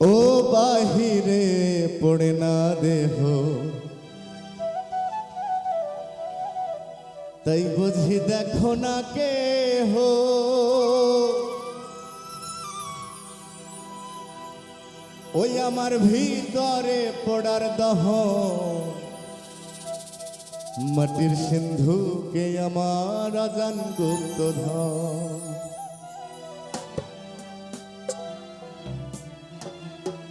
ও বাহিরে পড়ে না দেহ। তাই বুঝি দেখো না কে হো ওই আমার ভিতরে পড়ার দহ। মাটির সিন্ধুকে আমার আজান গুপ্ত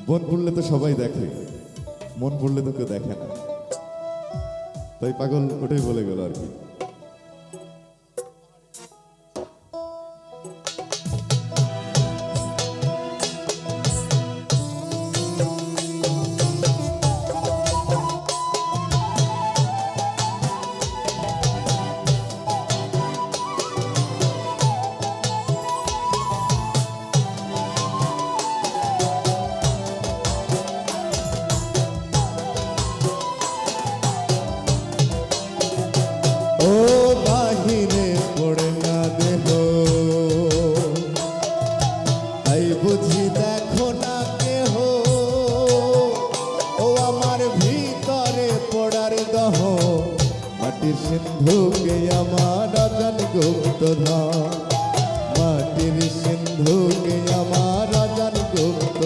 মন পড়লে তো সবাই দেখে। মন পড়লে তো কেউ দেখে না। তাই পাগল ওটাই বলে গেল আর কি। পড়ার দহ মাটির সিন্ধুকে আমার রাজন গুপ্ত ধন মাটির সিন্ধুকে আমার রাজন গুপ্ত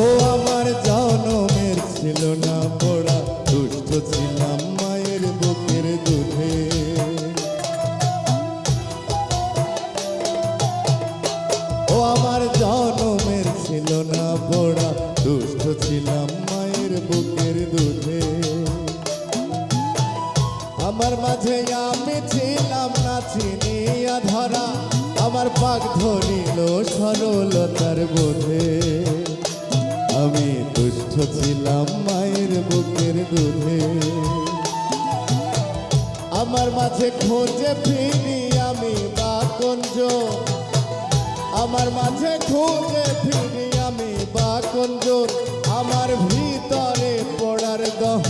ও আমার জনমের ছিল না পড়া, দুষ্ট ছিলাম মায়ের বুকের দুধে। ও আমার জনমের ছিল না পড়া, দুষ্ট ছিলাম মায়ের বুকের দুধে। আমার মাঝে আমি ছিলাম না চিনিয়া ধরা, আমার পাক ধরিল সরলতার বোধে। দুষ্ট ছিলাম মায়ের বুকের দুধে। আমার মাঝে খোঁজে ফিরি আমি বাকঞ্জ। আমার মাঝে খুঁজে ফিরি আমি বাকঞ্জ। আমার ভিতরে পড়ার দহ।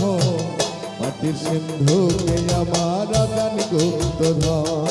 মাটির সিন্ধুকে আমার আদান গুপ্ত ধন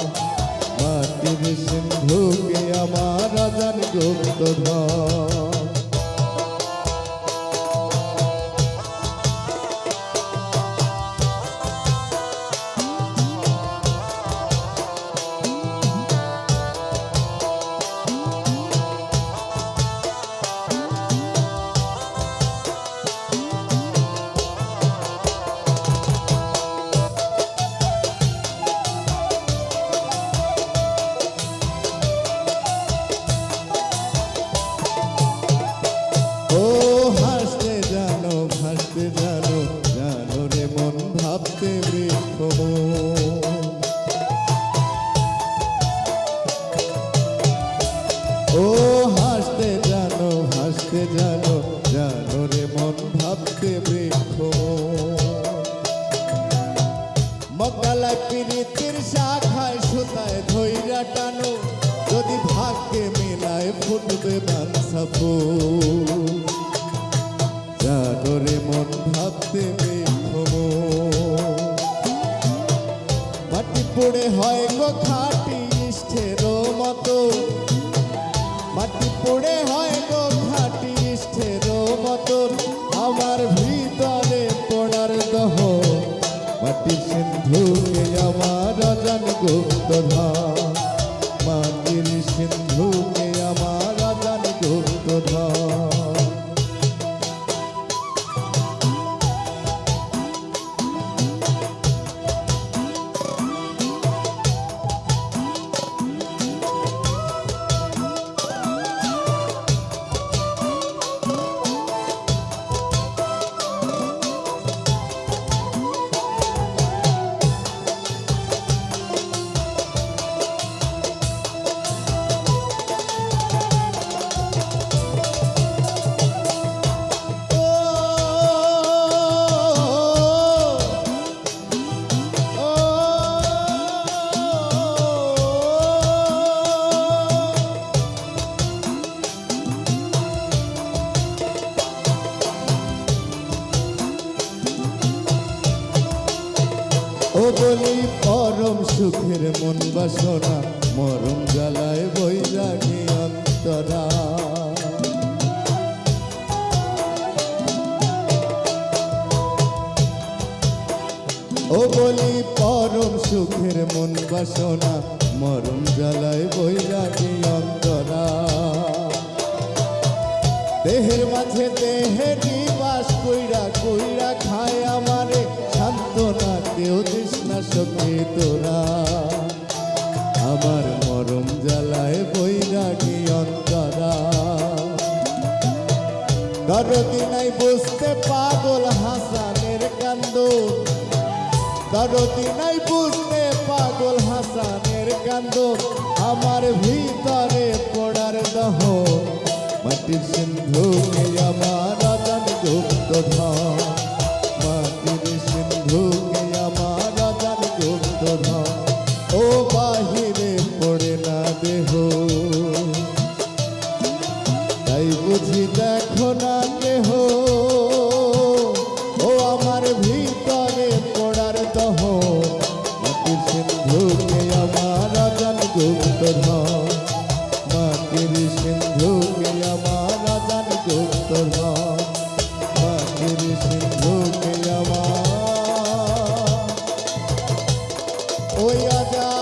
জানো জানো রে মন ভাবতে বৃক্ষ। মকালায় পিরিতির শাখায় সুতায় ধৈরা টানো, যদি ভাগ্যে মিলায় ফুটবে বাঞ্ছা ফুল। জানো রে মন ভাবতে বেখম মাটি পড়ে হয় গো খাটি ইষ্টের মতো। সুখের মন বাসনা মরম জ্বালায় বৈরাগী অন্তরা। ও বলি, পরম সুখের মন বাসনা মরম জ্বালায় বৈরাগী অন্তরা। দেহের মাঝে দেহে নিবাস কইরা কইরা খায় আমারে। কেউ না সখী, তোরা আমার মরম জ্বালায় বৈরাগী অন্তরা। দরদি নাই বুঝতে পাগল হাসানের কান্দ দরদি নাই বুঝতে পাগল হাসানের কান্দ আমার ভিতরে দেহ। তাই বুঝি দেখো না কেহ। ও আমার ভিতরে পড়ার দহ মাটির সিন্ধুকে আমার রাজান গুপ্ত মাটির সিন্ধুকে আমার রাজান গুপ্ত মাটির সিন্ধুকে আমার ওই আজান